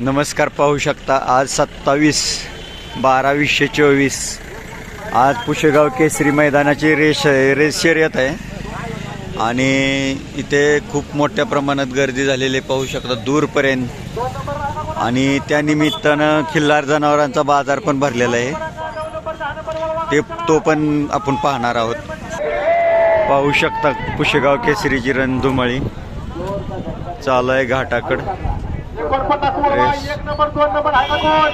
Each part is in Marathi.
नमस्कार पाहू शकता आज सत्तावीस बारावीसशे चोवीस. आज पुशेगाव केसरी मैदानाची रेश रेस शर्यत आहे. आणि इथे खूप मोठ्या प्रमाणात गर्दी झालेली पाहू शकता दूरपर्यंत. आणि त्या निमित्तानं खिल्लार जनावरांचा बाजार पण भरलेला आहे. ते तो पण आपण पाहणार आहोत. पाहू शकता पुशेगाव केसरीची रणधुमाळी. चालू आहे घाटाकड. रेस. एक नंबर दोन नंबर आहे ना कोण?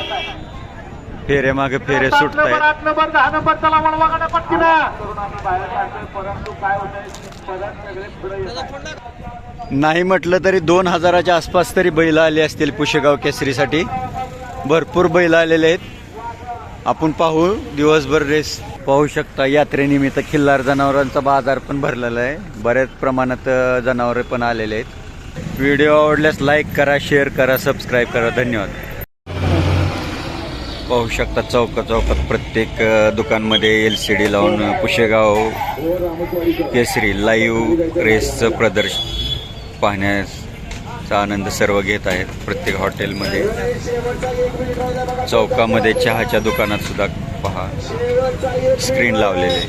फेरे मागे फेरे सुटत आहेत नंबर दहा नंबर चला सगळे पुढे नाही म्हटलं तरी दोन हजाराच्या आसपास तरी बैल आले असतील पुशेगाव केसरीसाठी. भरपूर बैल आलेले आहेत. आपण पाहू दिवसभर रेस पाहू शकता. यात्रेनिमित्त खिल्लार जनावरांचा बाजार पण भरलेला आहे. बऱ्याच प्रमाणात जनावरे पण आलेले आहेत. व्हिडिओ आवडल्यास लाईक करा शेअर करा सबस्क्राईब करा. धन्यवाद. पाहू शकता चौका चौकात प्रत्येक दुकानमध्ये एल सी डी लावून पुशेगाव केसरी लाईव्ह रेसचं प्रदर्शन पाहण्याचा आनंद सर्व घेत आहेत प्रत्येक हॉटेलमध्ये. चौकामध्ये चहाच्या दुकानात सुद्धा पहा. स्क्रीन लावलेले.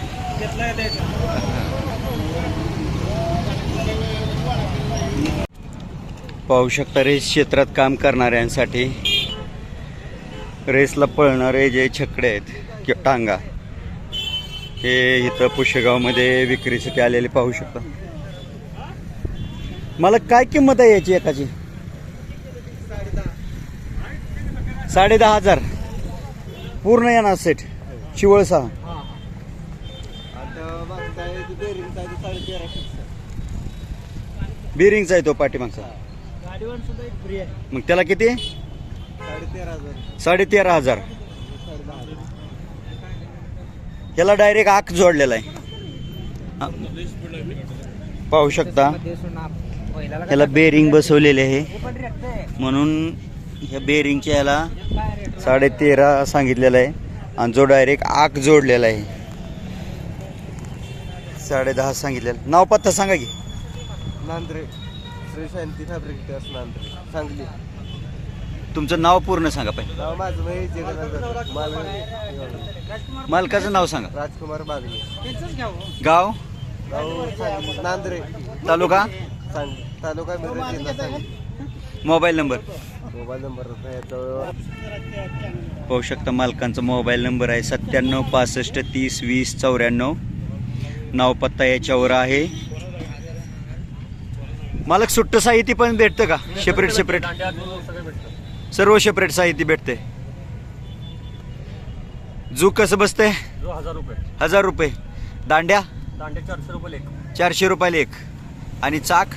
पाहू शकता रेस क्षेत्रात काम करणाऱ्यांसाठी रेसला पळणारे जे छकडे आहेत किंवा टांगा हे इथं पुशेगावमध्ये विक्रीसाठी आलेले पाहू शकता. मला काय किंमत आहे याची एकाची? साडे दहा हजार. पूर्ण येणार सेट. शिवळसा बिरिंगचा आहे तो पाठीमागचा. मग त्याला किती? साडे तेरा हजार. ह्याला डायरेक्ट आख जोडलेला आहे. हा. पाहू शकता. ह्याला बेरिंग बसवलेले आहे. म्हणून ह्या बेरिंगच्या याला साडे तेरा सांगितलेलं आहे. आणि जो डायरेक्ट आक जोडलेला आहे. साडे दहा सांगितलेलं. नाव पत्ता सांगा की. नांद्रे. श्री शांती फॅब्रिकेटर्स नांद्रे सांगली. तुमचं नाव पूर्ण सांगा पाहिजे नाव माझं जगन्नाथ. माल मालकाचं नाव सांगा. राजकुमार बागले गाव? गाव सांगली. नांद्रे. तालुका? सांगली. तालुका मिरज जिल्हा Sangli. Mobile number? Mobile number पाहू शकता मालकांचा मोबाईल नंबर आहे सत्त्याण्णव पासष्ट तीस वीस चौऱ्याण्णव. नाव पत्ता याच्यावर आहे. मालक सुट्ट साहित्य पण भेटतं का? सेपरेट सेपरेट सर्व सेपरेट साहित्य भेटते. जू कसं बसतंय? जो हजार रुपये. दांड्या? दांडे चारशे रुपये एक. चारशे रुपयाला एक. आणि चाक?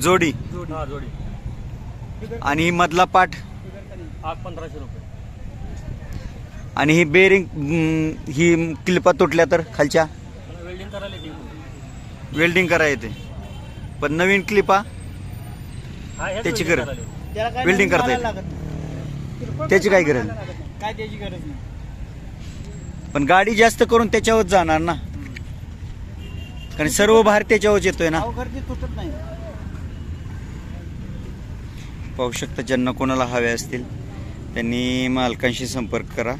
जोडी? आणि ही मधला पाठ? पंधराशे रुपये. आणि ही बेरिंग ही क्लिपा तुटल्या तर खालच्या? वेल्डिंग करायला वेल्डिंग करा येते पण नवीन क्लिपा त्याची गरज. वेल्डिंग करता येते. त्याची काय गरज? काय त्याची गरज नाही. पण गाडी जास्त करून त्याच्यावर जाणार ना. कारण सर्व भार त्याच्यावर येतोय ना. गर्दी तुटत नाही. पाहू शकता ज्यांना कोणाला हवे असतील. त्यांनी मालकांशी संपर्क करा.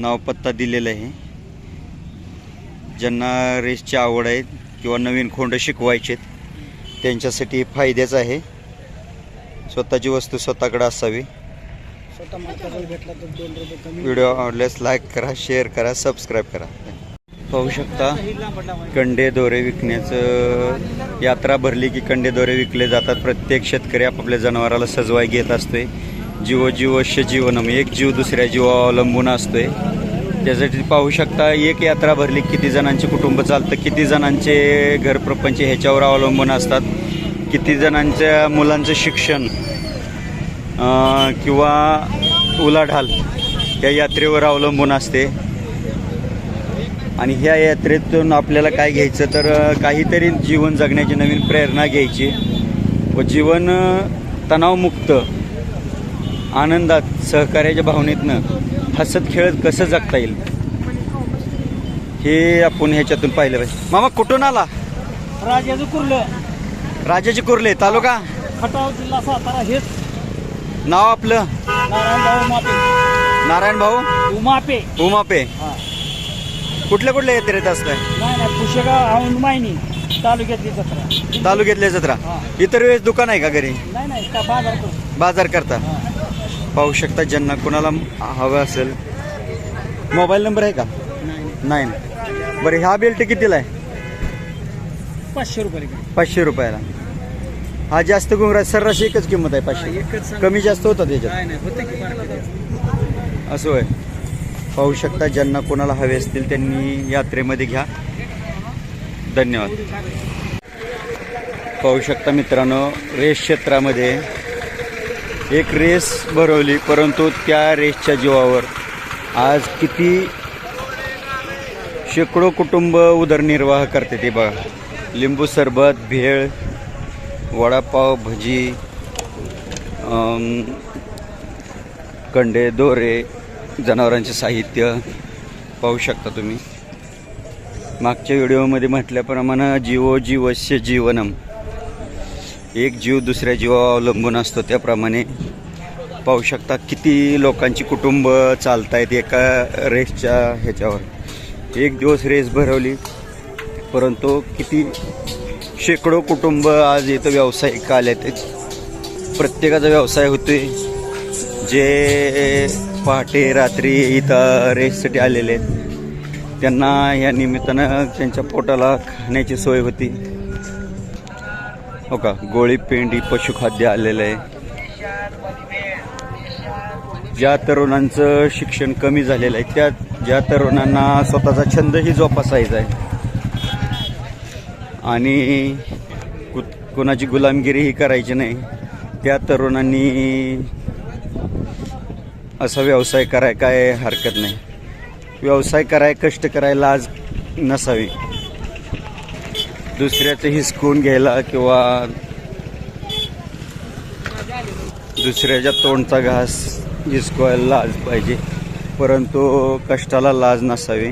नाव पत्ता दिलेला आहे. ज्यांना रेसची आवड आहे किंवा नवीन खोंड शिकवायचे त्यांच्यासाठी फायद्याचं आहे. स्वतःची वस्तू स्वतःकडे असावी. व्हिडिओ आवडल्यास लाईक करा शेअर करा सबस्क्राईब करा. पाहू शकता कंडे दोरे विकण्याचं यात्रा भरली की कंडे दोरे विकले जातात. प्रत्येक शेतकरी आपापल्या जनावराला सजवाय घेत असतोय. जीव जीवश्य जीवनम एक जीव दुसऱ्या जीवावर अवलंबून असतोय. त्यासाठी पाहू शकता एक यात्रा भरली किती जणांचे कुटुंब चालतं किती जणांचे घरप्रपंच ह्याच्यावर अवलंबून असतात किती जणांच्या मुलांचं शिक्षण किंवा उलाढाल या यात्रेवर अवलंबून असते. आणि ह्या यात्रेतून आपल्याला काय घ्यायचं तर काहीतरी जीवन जगण्याची नवीन प्रेरणा घ्यायची व जीवन तणावमुक्त आनंदात सहकार्याच्या भावनेतनं हसत खेळत कसं जगता येईल? हे आपण ह्याच्यातून पाहिलं पाहिजे. मामा कुठून आला? राजाचं कुर्लं. राजाची कुर्ले तालुका? खटाव जिल्हा सातारा हेच. नाव आपलं? नारायण भाऊ उमापे. उमापे. हा. कुठल्या कुठल्या यात्रेत असताय? नाही नाही पुशेगाव औंध मायनी तालुक्यातली जत्रा. तालुक्यातल्या जत्रा. हा. इतर वेळेस दुकान आहे का घरी? नाही नाही का बाजार करतो. बाजार करता. हा. पाहू शकता ज्यांना कोणाला हवं असेल. मोबाईल नंबर आहे का? नाही. ना बरं ह्या बेल्ट कितीला आहे? पाचशे रुपये पाचशे रुपयाला. हा जास्त घुंगरा सर्रास एकच किंमत आहे पाचशे. कमी जास्त होतात त्याच्यात असं होय. पाहू शकता ज्यांना कोणाला हवे असतील त्यांनी यात्रेमध्ये घ्या. धन्यवाद. पाहू शकता मित्रांनो रेस क्षेत्रामध्ये एक रेस भरवली परंतु त्या रेसच्या जीवावर आज किती शेकडो कुटुंब उदरनिर्वाह करते ते बघा. लिंबू सरबत भेळ वडापाव भजी कंडे दोरे जनावरांचे साहित्य पाहू शकता तुम्ही. मागच्या व्हिडिओमध्ये म्हटल्याप्रमाणे जीवो जीवस्य जीवनम. एक जीव दुसऱ्या जीवावर अवलंबून असतो त्याप्रमाणे पाहू शकता किती लोकांची कुटुंब चालत आहेत एका रेसच्या ह्याच्यावर. एक दिवस रेस भरवली परंतु किती शेकडो कुटुंब आज इथं व्यावसायिक आले आहेत प्रत्येकाचा व्यवसाय होतोय. जे पहाटे रात्री इथं रेससाठी आलेले आहेत त्यांना या निमित्तानं त्यांच्या पोटाला खाण्याची सोय होती. हो का? गोळी पेंडी पशुखाद्य आलेलं आहे. ज्या तरुणांचं शिक्षण कमी झालेलं आहे त्या ज्या तरुणांना स्वतःचा छंदही जोपासायचा आहे. आणि कु कुणाची गुलामगिरीही करायची नाही त्या तरुणांनी असा व्यवसाय कराय काय हरकत नाही. व्यवसाय कराय कष्ट करायला लाज नसावी. दुसऱ्याचं हिसकून घ्यायला किंवा दुसऱ्याच्या तोंडचा घास हिसकवायला लाज पाहिजे. परंतु कष्टाला लाज नसावी.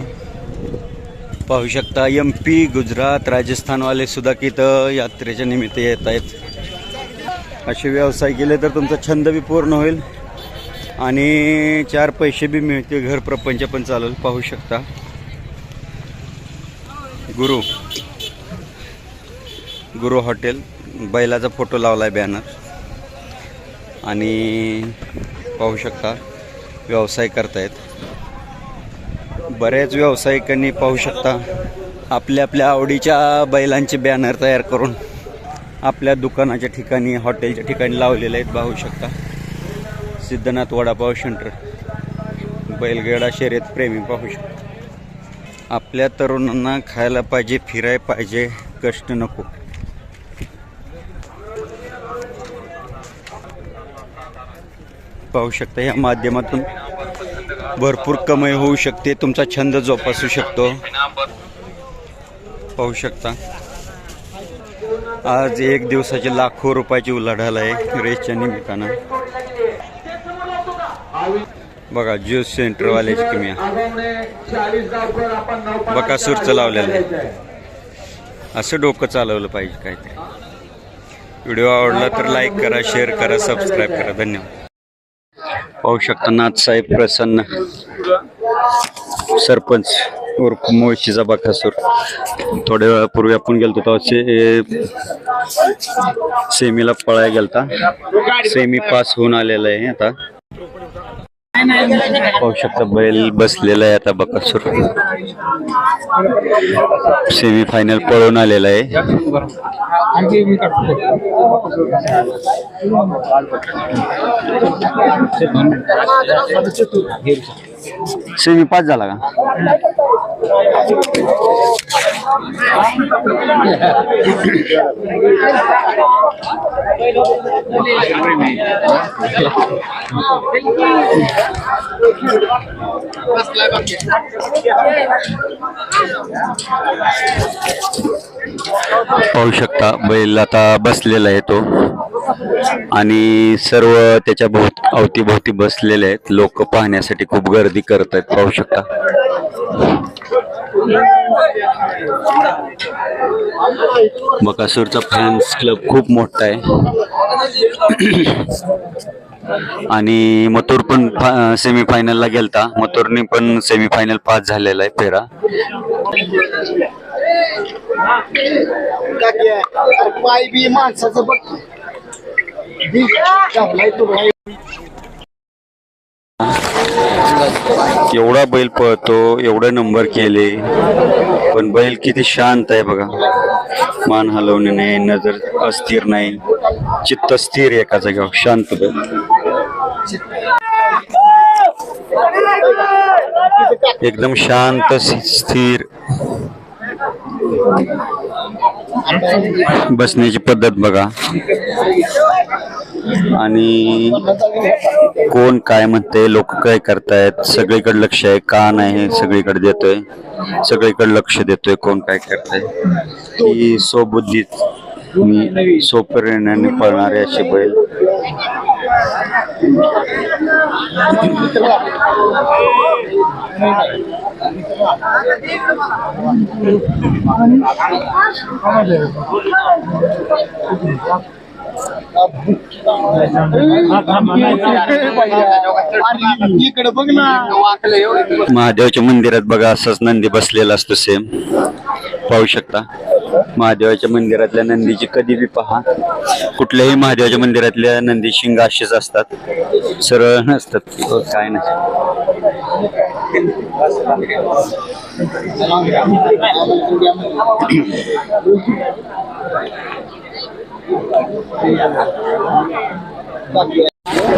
पाहू शकता एम पी गुजरात राजस्थानवाले सुद्धा की इथं यात्रेच्या निमित्त येत आहेत. असे व्यवसाय केले तर तुमचा छंद बी पूर्ण होईल आणि चार पैसे बी मिळतील घर प्रपंच पण चालेल पाहू शकता. गुरु गुरु हॉटेल. बैलाचा फोटो लावला आहे बॅनर आणि पाहू शकता व्यवसाय करतायत. बऱ्याच व्यावसायिकांनी पाहू शकता आपल्या आपल्या आवडीच्या बैलांचे बॅनर तयार करून आपल्या दुकानाच्या ठिकाणी हॉटेलच्या ठिकाणी लावलेले आहेत पाहू शकता. सिद्धनाथ वडापाव सेंटर बैलगेडा शर्यत प्रेमी पाहू शकता. आपल्या तरुणांना खायला पाहिजे फिरायला पाहिजे कष्ट नको. पाहू शकता. या माध्यमातून भरपूर कमाई होऊ शकते. तुमचा छंद जोपासू शकतो. पाहू शकता. आज एक दिवसाची लाखो रुपयाची उलाढाल आहे रेसच्या निमित्तानं. बघा ज्यूस सेंटरवाल्याची तुम्ही बकासूरचं लावलेलं आहे. असं डोकं चालवलं पाहिजे काहीतरी. व्हिडिओ आवडला तर लाईक करा शेअर करा सबस्क्राईब करा. धन्यवाद. पाहू शकता नाथसाहेब प्रसन्न सरपंच उर्फ मुळशीचा बकासूर थोड्या वेळापूर्वी आपण गेलतो तेव्हा से सेमीला पळायला गेलता. सेमी पास होऊन आलेला आहे आता. पाहू शकता बैल बसलेला आहे आता बकासूर सेमी फायनल पळून आलेला आहे. सेमी पास झाला का? पाहू शकता बैल आता बसलेला आहे तो. आणि सर्व त्याच्या भोवत अवतीभोवती बसलेले आहेत. लोक पाहण्यासाठी खूप गर्दी करत आहेत. पाहू शकता. बकासूरचा फॅन्स क्लब खूप मोठा आहे. आणि मथुर पण सेमी फायनलला गेलता. मथुरने पण सेमी फायनल पास झालेला आहे फेरा. माणसाचं बघ. एवढा बैल पळतो एवढे नंबर केले पण बैल किती शांत आहे बघा. मान हलवणे नाही नजर अस्थिर नाही चित्त स्थिर एका जागेवर शांत बैल. एकदम शांत स्थिर. बसण्याची पद्धत बघा. आणि कोण काय म्हणते लोक काय करतायत सगळीकडे लक्ष आहे का नाही सगळीकडे देतोय. सगळीकडे लक्ष देतोय कोण काय करताय. ही सोबुद्धीत मी सोपरिणाने पळणारे असे बैल. महादेवाच्या मंदिरात बघा असंच नंदी बसलेला असतो सेम पाहू शकता. महादेवाच्या मंदिरातल्या नंदीची कधी बी पहा. कुठल्याही महादेवाच्या मंदिरातल्या नंदी शिंग असेच असतात. सरळ नसतात. काय नाही.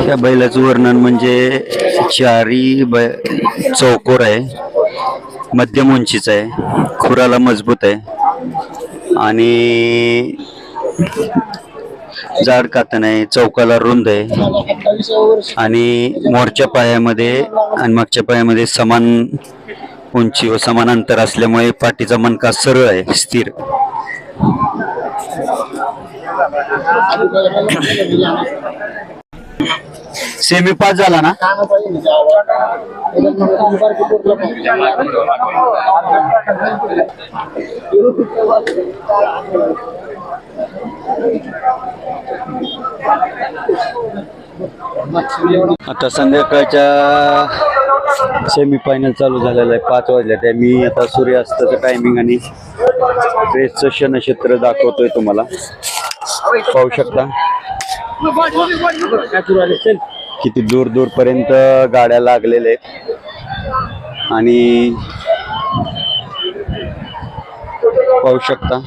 त्या बैलाचं वर्णन म्हणजे चारी बै चौकोर आहे. मध्यम उंचीचा आहे. खुराला मजबूत आहे. आणि जाड कातन आहे चौकाला रुंद आहे. आणि मोरच्या पायामध्ये आणि मागच्या पायामध्ये समान उंची व समान अंतर असल्यामुळे पाठीचा मनका सरळ आहे स्थिर. सेमी पास झाला ना? आता संध्याकाळच्या सेमी फायनल चालू झालेला आहे पाच वाजल्या त्या मी आता सूर्यास्ताचं टायमिंग आणि रेसचं क्षणक्षेत्र दाखवतोय तुम्हाला. पाहू शकता. किती दूर दूर पर्यंत गाड्या लागलेल्या आहेत. आणि पाहू शकता.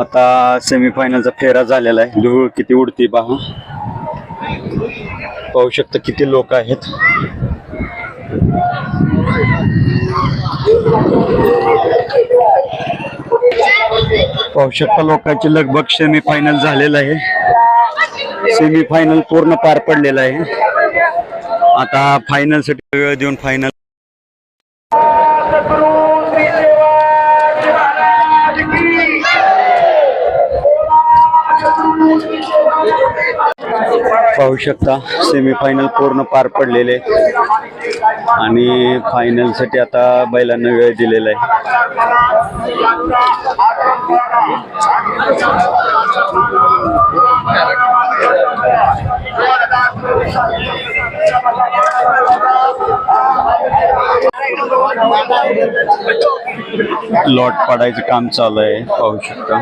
आता सेमीफायनलचा फेरा झालेला आहे. धूळ किती उडती पहा. पाहू शकता किती लोक आहेत. पाहू शकता लोकांची लगभग सेमी फायनल झालेलं आहे. सेमी फायनल पूर्ण पार पडलेलं आहे. आता फायनलसाठी वेळ देऊन फायनल पाहू शकता सेमी फायनल पूर्ण पार पडलेले. आणि फायनलसाठी आता बैलांना वेळ दिलेला आहे. लॉट पाडायचं काम चालू आहे पाहू शकता.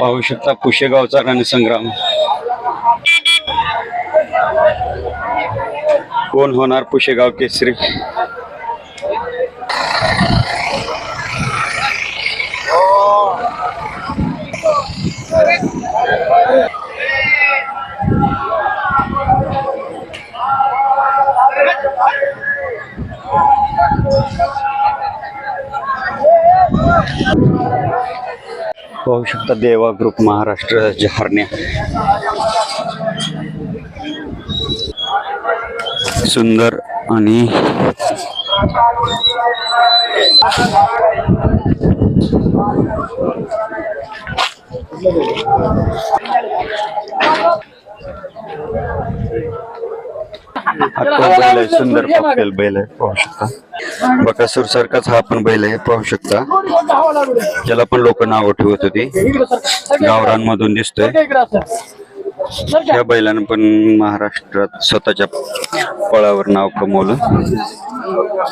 पाहू शकता पुशेगावचा रणसंग्राम. कोण होणार पुशेगाव केसरी? पाहू शकता देवा ग्रुप महाराष्ट्र जहारण्या सुंदर आणि हा तो बैल आहे सुंदर कॉकटेल बैल आहे पाहू शकता. बकासूर सारखाच हा पण बैल आहे पाहू शकता. ज्याला पण लोक नाव ठेवत होती. गावरांमधून दिसतोय. या बैलानं पण महाराष्ट्रात स्वतःच्या पळावर नाव कमवलं.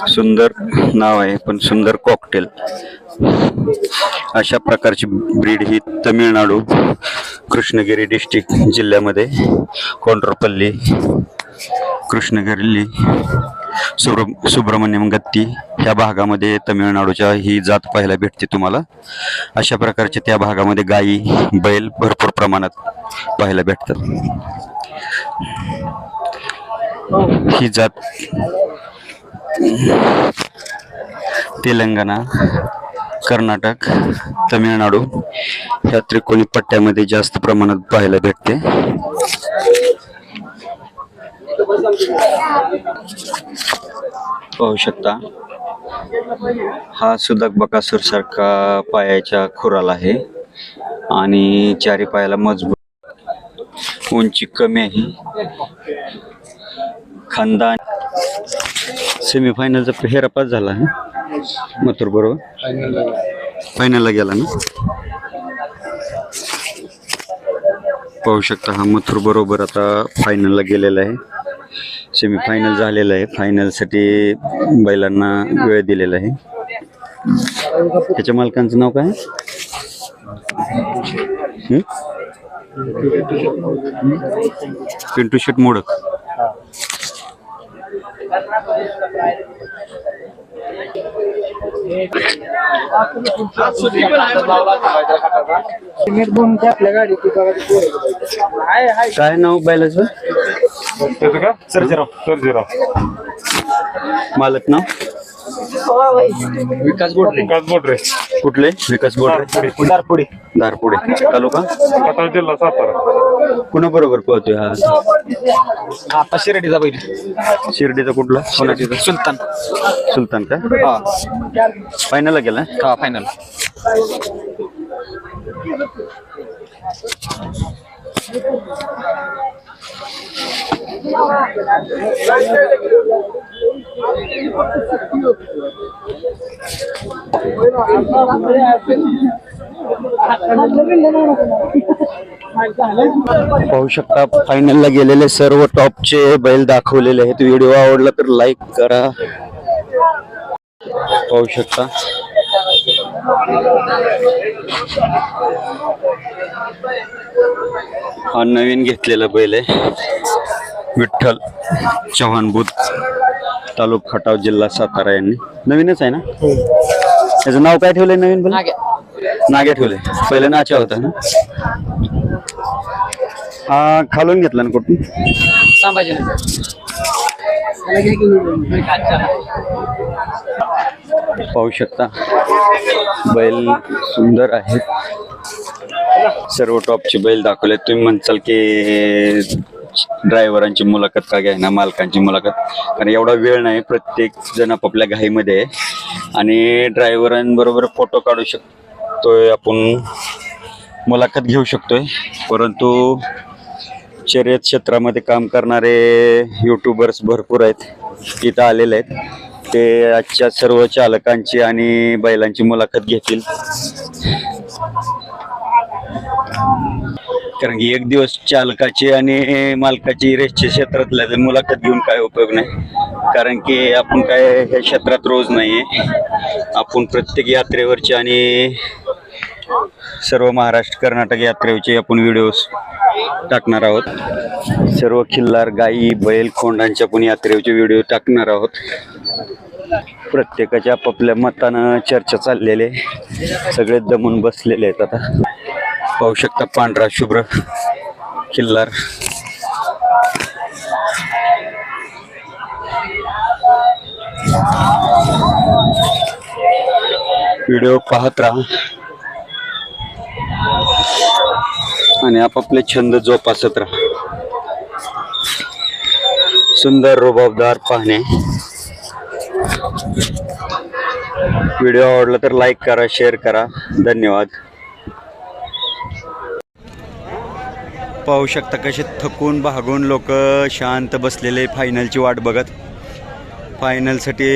सुंदर नाव आहे पण सुंदर कॉकटेल अशा प्रकारची ब्रीड ही तमिळनाडू कृष्णगिरी डिस्ट्रिक्ट जिल्ह्यामध्ये कोंड्रपल्ली कृष्णगिरी सुब्र सुब्रमण्यम गत्ती ह्या भागामध्ये तमिळनाडूच्या ही जात पाहायला भेटते तुम्हाला. अशा प्रकारच्या त्या भागामध्ये गायी बैल भरपूर प्रमाणात पाहायला भेटतात. ही जात तेलंगणा कर्नाटक तमिळनाडू ह्या त्रिकोणी पट्ट्यामध्ये जास्त प्रमाणात पाहायला भेटते. पाहू शकता. हा सुदक बकासूर सारखा पायाच्या खुराला आहे. आणि चारी पायाला मजबूत उंची कमी आहे. खानदान सेमीफायनलचा फेरापास झाला आहे. मथुर बरोबर. फायनलला गेला ना? पाहू शकता हा मथुर बरोबर आता फायनलला गेलेला आहे. सेमीफायनल झालेलं आहे. फायनलसाठी बैलांना वेळ दिलेला आहे. त्याच्या मालकांचं नाव काय? हं? पिंटू शेट मोडक. काय नाव बैलाचं त्याचं सर्जेराव सर्जेराव मालक नाव? विकास बोडरे विकास बोडरे कुठले? विकास बोर्डे दारपुडी. दारपुडे. तालुका? सातारा जिल्हा सातारा. कुणा बरोबर पळतोय हा? आता शिर्डीचा बैल. शिर्डीचा कुठला? कोणाची? सुलतान. सुलतान का? हा. फायनलला गेला? हा फायनल पाहू शकता फायनलला गेलेले सर्व टॉपचे बैल दाखवलेले आहेत. व्हिडिओ आवडला तर लाईक करा. पाहू शकता. हा नवीन घेतलेला बैल आहे. विठ्ठल चव्हाण बुध तालुका खटाव जिल्हा सातारा यांनी. नवीनच आहे ना? त्याचं नाव काय ठेवलंय नवीन बैल? नाग्या ठेवले पहिलं नाच्या होता ना? हा खालून घेतला ना कुठून? पाहू शकता बैल सुंदर आहेत. सर्व टॉपचे बैल दाखवले. तुम्ही म्हणसाल की ड्रायव्हरांची मुलाखत का घ्यायना मालकांची मुलाखत? कारण एवढा वेळ नाही प्रत्येक जण आपापल्या घाईमध्ये आहे. आणि ड्रायव्हरांबरोबर फोटो काढू शकतोय आपण मुलाखत घेऊ शकतोय. परंतु शर्यत क्षेत्रामध्ये काम करणारे युट्यूबर्स भरपूर आहेत. इथं आलेले आहेत. ते आजच्या सर्व चालकांची आणि बैलांची मुलाखत घेतील. कारण की एक दिवस चालकाची आणि मालकाची रेसच्या क्षेत्रातल्या जर मुलाखत घेऊन काय उपयोग नाही? कारण की आपण काय ह्या क्षेत्रात रोज नाहीये. आपण प्रत्येक यात्रेवरची आणि सर्व महाराष्ट्र कर्नाटक यात्रेवरचे आपण व्हिडिओज टाकणार आहोत. सर्व खिल्लार गायी बैल खोंडांच्या पण यात्रेचे व्हिडिओ टाकणार आहोत. प्रत्येकाच्या आपापल्या मतानं चर्चा चाललेले सगळे दमून बसलेले आहेत आता. पाहू शकता पांढरा शुभ्र खिल्लार. व्हिडिओ पाहत राहा. आणि आपापले छंद जोपासत राहा. सुंदर रुबाबदार पाहणे. व्हिडिओ आवडला तर लाईक करा शेअर करा. धन्यवाद. पाहू शकता कसे थकून भागून लोक शांत बसलेले फायनलची वाट बघत. फायनलसाठी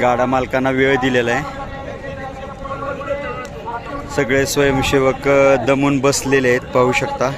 गाडा मालकांना वेळ दिलेला आहे. सगळे स्वयंसेवक दमून बसलेले आहेत पाहू शकता.